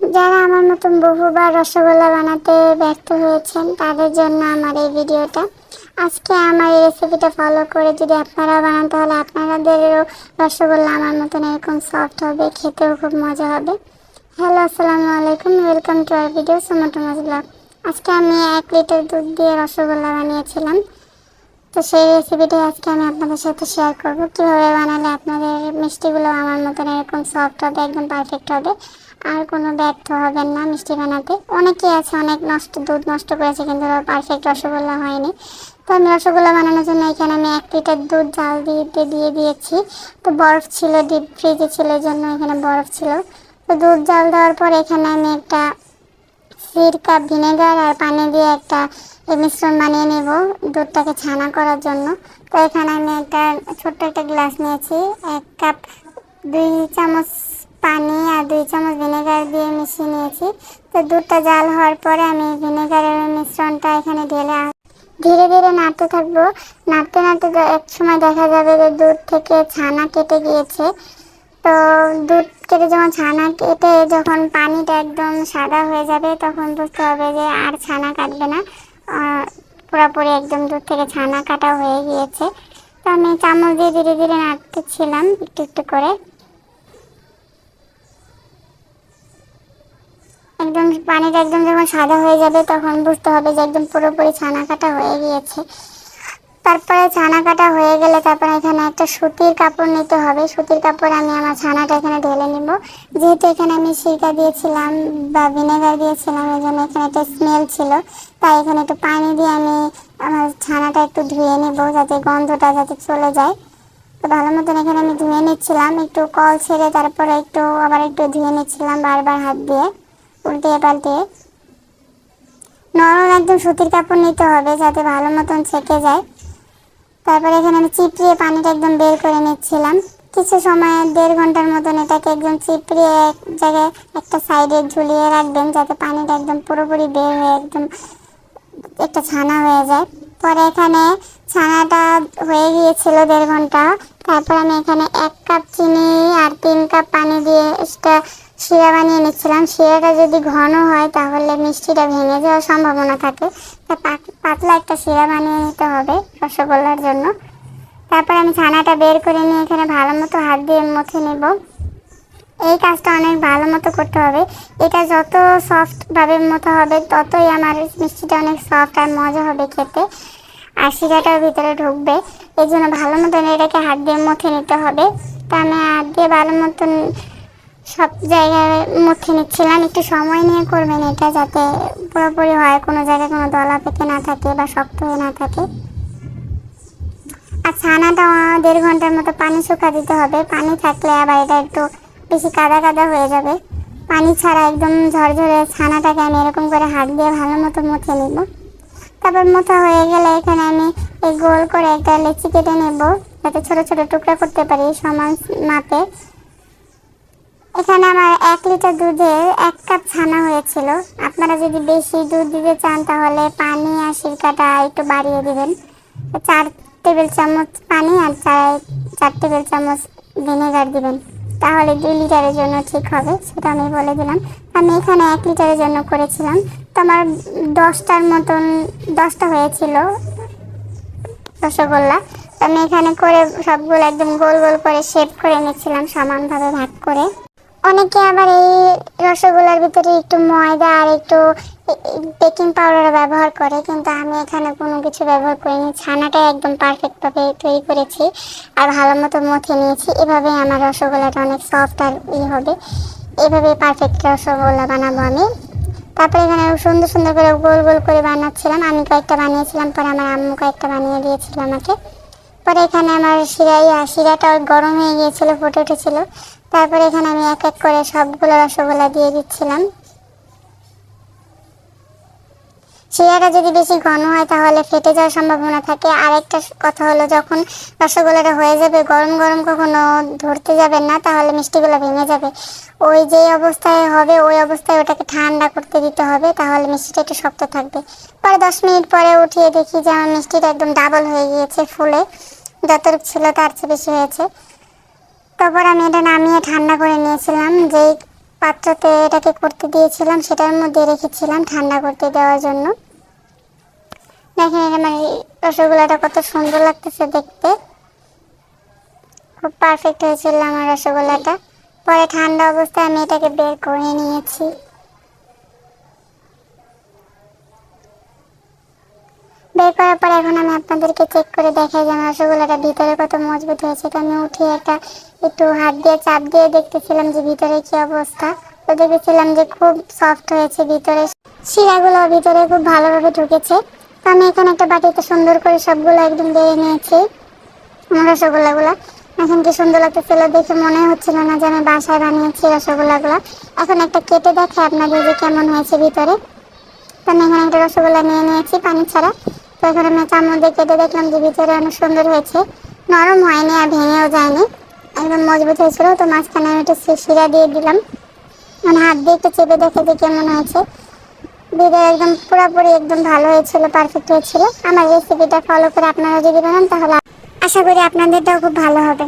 যারা আমার মতন বহুবার রসগোল্লা বানাতে ব্যর্থ হয়েছেন, তাদের জন্য আমার এই ভিডিওটা। আজকে আমার এই রেসিপিটা ফলো করে যদি আপনারা বানান, তাহলে আপনাদেরও রসগোল্লা আমার মতন এরকম সফট হবে, খেতেও খুব মজা হবে। হ্যালো আসসালামু আলাইকুম ওয়েলকাম টু আর ভিডিও সোমাটোমাস ব্লগ আজকে আমি এক লিটার দুধ দিয়ে রসগোল্লা বানিয়েছিলাম। তো সেই রেসিপিটাই আজকে আমি আপনাদের সাথে শেয়ার করব। কীভাবে বানালে আপনাদের মিষ্টিগুলো আমার মতন এরকম সফট হবে, একদম পারফেক্ট হবে। আর কোনো ব্যর্থ হবেন না মিষ্টি বানাতে। অনেকেই আছে, অনেক নষ্ট, দুধ নষ্ট করেছে কিন্তু পারফেক্ট রসগোল্লা হয়নি। তো আমি রসগোল্লা বানানোর জন্য এখানে আমি এক লিটার দুধ, জাল দিতে দিয়ে দিয়েছি। তো বরফ ছিল ডিপ ফ্রিজে ছিল জন্য এখানে বরফ ছিল। তো দুধ, জাল দেওয়ার পর এখানে আমি একটা সিরকা ভিনেগার আর পানি দিয়ে একটা মিশ্রণ বানিয়ে নেব দুধটাকে ছানা করার জন্য। তো এখানে আমি একটা ছোট্ট একটা গ্লাস নিয়েছি, এক কাপ দুই চামচ পানি আর দুই চামচ দিয়ে মিশিয়ে নিয়েছি। তো দুধটা জাল হওয়ার পরে আমি ভিনেগারের মিশ্রণটা এখানে ঢেলে ধীরে ধীরে নাড়তে থাকব। নাড়তে নাড়তে এক সময় দেখা যাবে যে দুধ থেকে ছানা কেটে গিয়েছে। তো দুধ কেটে যখন ছানা কেটে যখন পানিটা একদম সাদা হয়ে যাবে, তখন বুঝতে হবে যে আর ছানা কাটবে না। পুরোপুরি একদম দুধ থেকে ছানা কাটা হয়ে গিয়েছে। তো আমি চামচ দিয়ে ধীরে ধীরে নাড়তেছিলাম একটু একটু করে। একদম পানিটা একদম যখন সাদা হয়ে যাবে, তখন বুঝতে হবে যে একদম পুরোপুরি ছানা কাটা হয়ে গিয়েছে। তারপরে ছানা কাটা হয়ে গেলে তারপরে এখানে একটা সুতির কাপড় নিতে হবে। সুতির কাপড় আমি আমার ছানাটা এখানে ঢেলে নিব। যেহেতু এখানে আমি সিরকা দিয়েছিলাম বা ভিনেগার দিয়েছিলাম এই জন্য এখানে একটা স্মেল ছিল। তাই এখানে একটু পানি দিয়ে আমি আমার ছানাটা একটু ধুয়ে নেব, যাতে গন্ধটা যাতে চলে যায়। তো ভালো মতন এখানে আমি ধুয়ে নিচ্ছিলাম। একটু কল ছেড়ে তারপরে একটু আবার একটু ধুয়ে নিচ্ছিলাম বারবার হাত দিয়ে। উল্টিয়ে পাল্টিয়ে। নরম একদম সুতির কাপড় নিতে হবে যাতে ভালো মতন ছেঁকে যায়। তারপরে এখানে আমি চিপড়িয়ে পানিটা একদম বের করে নিচ্ছিলাম। কিছু সময় দেড় ঘণ্টার মতন এটাকে একদম চিপড়িয়ে এক জায়গায় একটা সাইডে ঝুলিয়ে রাখবেন যাতে পানিটা একদম পুরোপুরি বের হয়ে একদম একটা ছানা হয়ে যায়। পরে এখানে ছানাটা হয়ে গিয়েছিল দেড় ঘণ্টা। তারপর আমি এখানে এক কাপ চিনি আর তিন কাপ পানি দিয়ে শিরা বানিয়ে নিচ্ছিলাম। শিরাটা যদি ঘন হয়, তাহলে মিষ্টিটা ভেঙে যাওয়ার সম্ভাবনা থাকে। পাতলা একটা শিরা বানিয়ে নিতে হবে রসগোল্লার জন্য। তারপর আমি ছানাটা বের করে নিয়ে এখানে ভালো মতো হাত দিয়ে মুখে নেব। এই কাজটা অনেক ভালো মতো করতে হবে। এটা যত সফটভাবে মতো হবে, ততই আমার মিষ্টিটা অনেক সফট আর মজা হবে খেতে। আর শিরাটার ভিতরে ঢুকবে। এই জন্য ভালো মতন এটাকে হাত দিয়ে মুখে নিতে হবে। তা আমি হাত দিয়ে ভালো মতন সব জায়গায় মুখে নিচ্ছিলাম। একটু সময় নিয়ে করবেন এটা যাতে পুরোপুরি হয়, কোনো জায়গায় কোনো দলা পেতে না থাকে বা শক্ত হয়ে না থাকে। আর ছানাটা দেড় ঘণ্টার মতো পানি শুকা দিতে হবে। পানি থাকলে আবার এটা একটু বেশি কাদা কাদা হয়ে যাবে। পানি ছাড়া একদম ঝরঝরে ছানাটাকে আমি এরকম করে হাত দিয়ে ভালো মতো মুখে নিব। তারপর মোথা হয়ে গেলে এখানে আমি এই গোল করে একটা লেচি কেটে নেব। যাতে ছোট ছোট টুকরা করতে পারি সমান মাপে এখানে আমার এক লিটার দুধে এক কাপ ছানা হয়েছিল। আপনারা যদি বেশি দুধ দিতে চান, তাহলে পানি আর সিরকাটা একটু বাড়িয়ে দিবেন। চার টেবিল চামচ পানি আর চার চার টেবিল চামচ ভিনেগার দিবেন। তাহলে দুই লিটারের জন্য ঠিক হবে, সেটা আমি বলে দিলাম। আমি এখানে এক লিটারের জন্য করেছিলাম। তো আমার দশটার মতন, দশটা হয়েছিল রসগোল্লা। আমি এখানে করে সবগুলো একদম গোল গোল করে শেপ করে নিচ্ছিলাম সমানভাবে ভাগ করে। অনেকে আবার এই রসগোল্লার ভিতরে একটু ময়দা আর একটু বেকিং পাউডার ব্যবহার করে, কিন্তু আমি এখানে কোনো কিছু ব্যবহার করিনি। ছানাটা একদম পারফেক্টভাবে তৈরি করেছি আর ভালো মতো মথে নিয়েছি। এভাবে আমার রসগোল্লাটা অনেক সফট আর ই হবে। এভাবে পারফেক্ট রসগোল্লা বানাবো আমি। তারপরে এখানে সুন্দর সুন্দর করে গোল গোল করে বানাচ্ছিলাম। আমি কয়েকটা বানিয়েছিলাম, পরে আমার আম্মু কয়েকটা বানিয়ে দিয়েছিল আমাকে। পরে এখানে আমার শিরাই শিরাটা গরম হয়ে গিয়েছিল, ফুটে উঠেছিল। তারপরে এখানে আমি এক এক করে সবগুলো রসগোল্লা দিয়ে দিচ্ছিলাম। শিরাটা যদি বেশি ঘন হয় তাহলে ফেটে যাওয়ার সম্ভাবনা থাকে। আরেকটা কথা হলো, যখন রসগোল্লাটা হয়ে যাবে, গরম গরম কখনো ধরতে যাবেন না, তাহলে মিষ্টিগুলো ভেঙে যাবে। ওই যে অবস্থায় হবে, ওই অবস্থায় ওটাকে ঠান্ডা করতে দিতে হবে, তাহলে মিষ্টিটা একটু শক্ত থাকবে। পরে দশ মিনিট পরে উঠিয়ে দেখি যে আমার মিষ্টিটা একদম ডাবল হয়ে গিয়েছে ফুলে। যতটুকু ছিল তার চেয়ে বেশি হয়েছে। তারপর আমি এটা নামিয়ে ঠান্ডা করে নিয়েছিলাম, যেই পাত্রতে এটাকে করতে দিয়েছিলাম, সেটার মধ্যে রেখেছিলাম ঠান্ডা করতে দেওয়ার জন্য। দেখেন এটা মানে রসগোল্লাটা কত সুন্দর লাগতেছে দেখতে। খুব পারফেক্ট হয়েছিল আমার রসগোল্লাটা। পরে ঠান্ডা অবস্থায় আমি এটাকে বের করে নিয়েছি। বের করার পর এখন আমি আপনাদেরকে চেক করে দেখাই যে আমার রসগোল্লাটা ভিতরে কত মজবুত হয়েছে। তো আমি উঠিয়ে একটা একটু হাত দিয়ে চাপ দিয়ে দেখতেছিলাম যে ভিতরে কি অবস্থা। তো দেখেছিলাম যে খুব সফট হয়েছে ভিতরে। শিরাগুলো ভিতরে খুব ভালোভাবে ঢুকেছে। আমি এখানে একটা বাটিতে সুন্দর করে সবগুলো একদম বেড়ে নিয়েছি। রসগোল্লাগুলো। এখন কি সুন্দর লাগতেছিল দেখে মনে হচ্ছিল না যে আমি বাসায় বানিয়েছি রসগোল্লাগুলো। এখন একটা কেটে দেখে আপনাদের যে কেমন হয়েছে ভিতরে। তো আমি এখানে একটা রসগোল্লা নিয়ে নিয়েছি পানি ছাড়া। তো এখন আমি চামচ দিয়ে কেটে দেখলাম যে ভিতরে অনেক সুন্দর হয়েছে। নরম হয়নি আর ভেঙেও যায়নি। একদম মজবুত হয়েছিল। তো মাঝখানে আমি একটু শিরা দিয়ে দিলাম। মানে হাত দিয়ে একটু চেপে দেখে যে কেমন হয়েছে। ভিডিও একদম পুরোপুরি একদম ভালো হয়েছিল পারফেক্ট হয়েছিল। আমার রেসিপিটা ফলো করে আপনারা যদি বানান, তাহলে আশা করি আপনাদেরটাও খুব ভালো হবে।